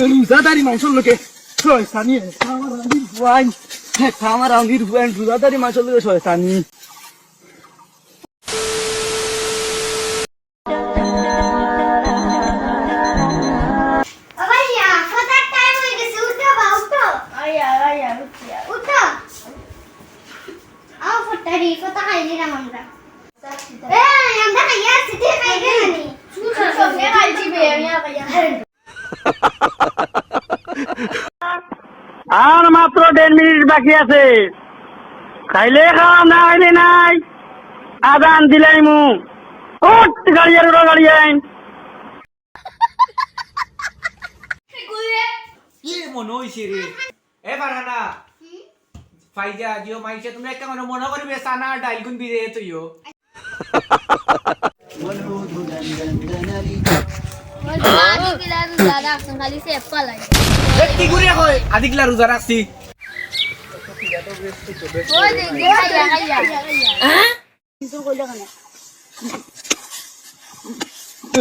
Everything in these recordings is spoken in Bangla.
রোজাদারি মানুষের লোকে শয়তানি। আমার আঙ্গির হুয়াইন আমার আঙ্গির হুয়াইন রোজাদারি মানুষের লোকে শয়তানি। আর মাত্র দেড় মিনিট বাকি আছে। খাইলে খাওয়া না খাইলে নাই। আদান দিলাই মু। গাড়ি আর গাড়ি আইন। কি মনে হয়েছে রে? এ ফারহানা ফাইজা জিও মাইছে তুমি একটা মানে মনে করবে সানা ডাইল গুন বিরে তুইও।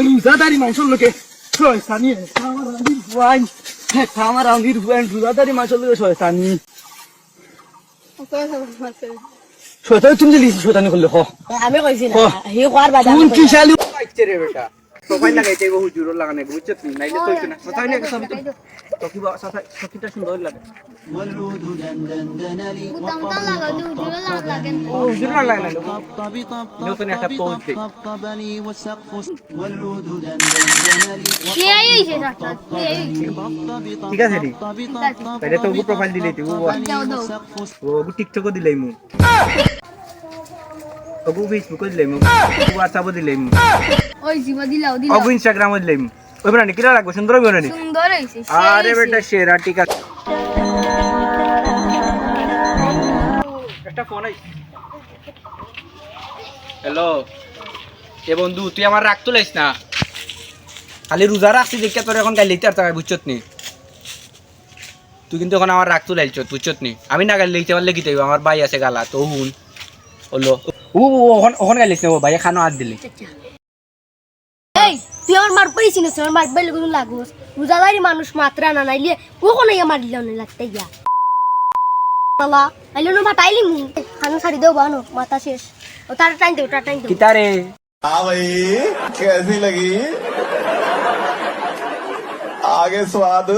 রোজাদারি মানুষের লোকে আমার আঙ্গির হুয়াইন রোজাদারি মানুষের লোকে শয়তানি শয়তানি তুমি যে লিখি শয়তানি করলে হ আমি কইছি না হ। কোয়ার বাদা কোন কি শালি বেটা প্রোফাইল লাগাইতে বহু জোর লাগানে বুঝছ তুমি নাইলে তো হইতো না কথাই না সব তো সকিবা সকিটা সুন্দর লাগে ও জোর লাগে না নতুন একটা পোজ দে ঠিক আছে রে তাহলে তো প্রোফাইল দিলেই তুই ও ও টিকটকও দিলাই মু ওগু ফেসবুকও দিলাই মু হোয়াটসঅ্যাপও দিলাই মু ওই জীবা দিলাও দিলাও ইনস্টাগ্রামও দিলাই মু ওই ব্রান্ডে কিরা লাগবে সুন্দর হবে না সুন্দর হইছে আরে বেটা সেরা ঠিক আছে একটা ফোন হ্যালো এ বন্ধু তুই আমার রাগ তুলাইস না খালি রোজা রাখছি দেখে তোর এখন গাইলে আর টাকা বুঝছত নি তুই কিন্তু এখন আমার রাগ তুলাইছ বুঝছত নি আমি না গাইলে লিখতে পারলে তাইব আমার ভাই আছে গালা তো হুন হলো ও ওখান ওখান গাইলিস না ও ভাই খানো হাত দিলি এই তুই আমার মার পাইছি না আমার মার বাইলে কোনো লাগোস রোজাদারি মানুষ মাত্রা না নাইলে ও কোন ইয়া মার দিল না লাগতে গিয়া তালা আইলো না মাতাইলি মু খানো ছাড়ি দেও বানো মাথা শেষ ও তার টাইম দেও তার টাইম দেও কিতারে हाँ भाई कैसी लगी आगे स्वाद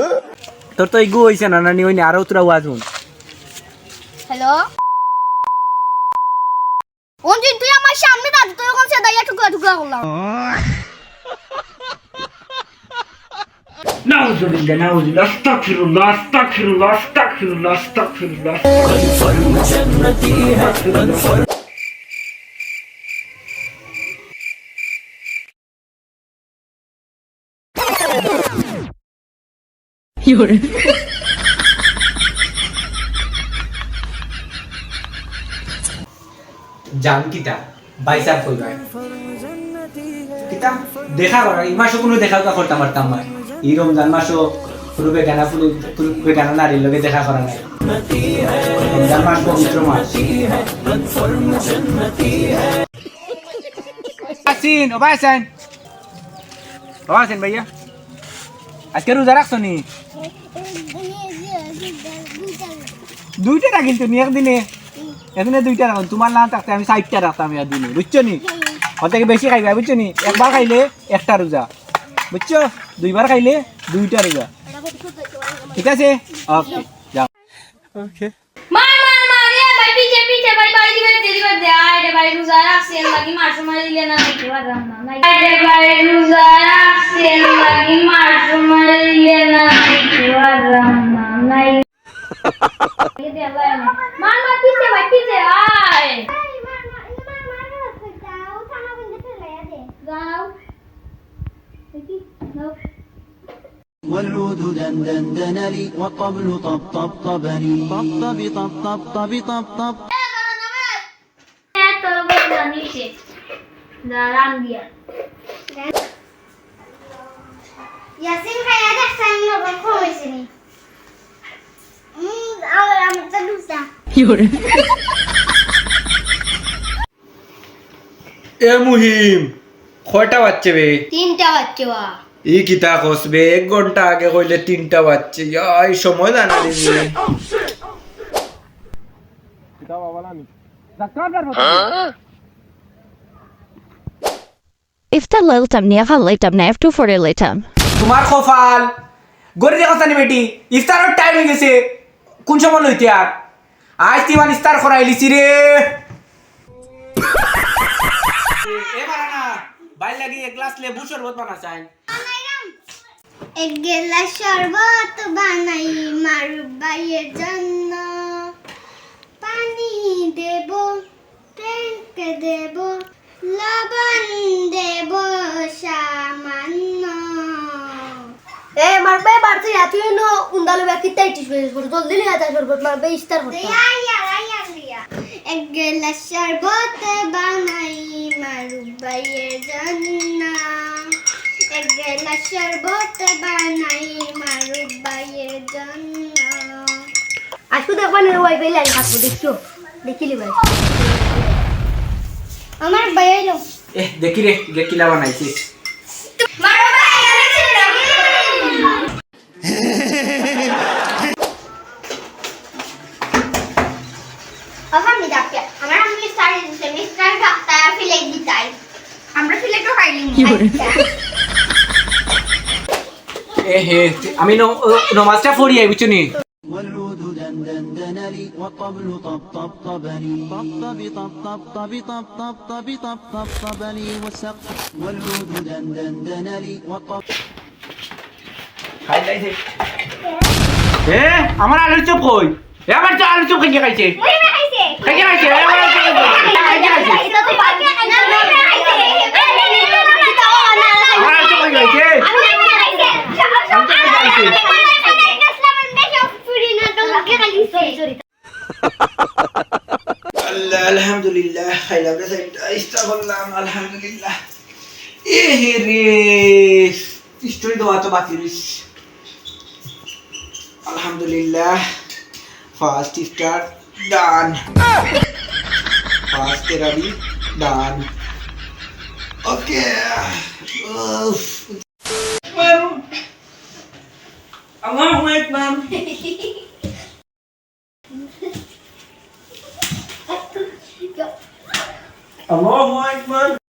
তোর তো ইগু হইছে না নানি ওইনি আরো তোরা ওয়াজ হুন হ্যালো অঞ্জিন তুই আমার সামনে দাঁড় তুই ওখান সে দাইয়া টুকরা টুকরা করলাম নাউজুবিল্লাহ নাউজুবিল্লাহ আস্তাগফিরুল্লাহ আস্তাগফিরুল্লাহ আস্তাগফিরুল্লাহ আস্তাগফিরুল্লাহ কিতা বাইসার কই ভাই কিতা, দেখা করা এই কোনো দেখা করতাম পারতাম না এই রমজান মাসও ফুরুবে গানা ফুরু ফুরুবে গানা নারীর লগে দেখা করা নাই রমজান মাস পবিত্র মাস। আসিন ও আসিন। ভাইয়া। আজকে রোজা রাখছো নি? দুইটা রাখিল তো নি একদিনে। এখানে দুইটা রাখুন তোমার না থাকতে আমি চারটা রাখতাম ইয়ার দিনে বুঝছ নি? ওর থেকে বেশি খাইবা বুঝছ নি? একবার খাইলে একটা রোজা। বুঝছ? দুইবার খাইলে দুইটা রোজা ঠিক আছে? ওকে যাও। মার মার মার এ ভাই পিছে পিছে والعود دندن دنلي والطبل طب طب طبني طب طب طب طب طب طب طب. يا مهم. কয়টা বাচ্চা বে? তিনটা বাচ্চা বা। ই কিতা খসবে এক ঘণ্টা আগে কইলে তিনটা বাজছে। এই সময় জানা দিবি neftu for litam. তোমার কপাল। জানি বেটি ইফতারের টাইম হয়ে গেছে। কোন সময় লইতে আর আজ তিমান ইফতার করাই লিছি রে বাইর লাগি এক গ্লাস লেবু শরবত বানা চাই এক গেলাস শরবত বানাই মারুবাইয়ের জন্য। পানি দেব ট্যাঙ্কে দেব লবণ দেব সামান্য। এ মারবে বাড়তে যা তুই নো উন্দালো ব্যাকি তাই টিস বেশ করে জলদি নিয়ে যা শরবত মারবে ইস্তার করতে এক গেলাস শরবত বানাই মারুবাইয়ের জন্য এক গেলাস শরবত বানাই মারুবাইয়ের জন্য আজকে দেখবা না ওয়াইফাই আমি খাব দেখছ দেখিলি ভাই। আমার বাইরে এ দেখি রে যে কিলা বানাইছি আমার মিদাকে আমার আমি স্টার দিছে মিস্টার ডাক্তার ফিলে দিতাই আমরা ফিলে তো খাইলি এ হে আমি ন- ও- নমাজটা পড়ি আই বুঝছো নি والعود دندن لي والطبل طبطبني طبطب طبطب طب طب طب طبطبني والسقف والعود دندن لي والطبل এ আমার আলুর চপ কই এ আমার তো আলুর চপ খাইছে খাইছে খাইছে খাইছে আলহামদুলিল্লাহ করলাম আলহামদুলিল্লাহ। এ হে রে আলহামদুলিল্লাহ ফার্স্ট স্টার ডান ফার্স্ট তেরাবি ডান ওকে আল্লাহু আকবার আল্লাহু আকবার আল্লাহু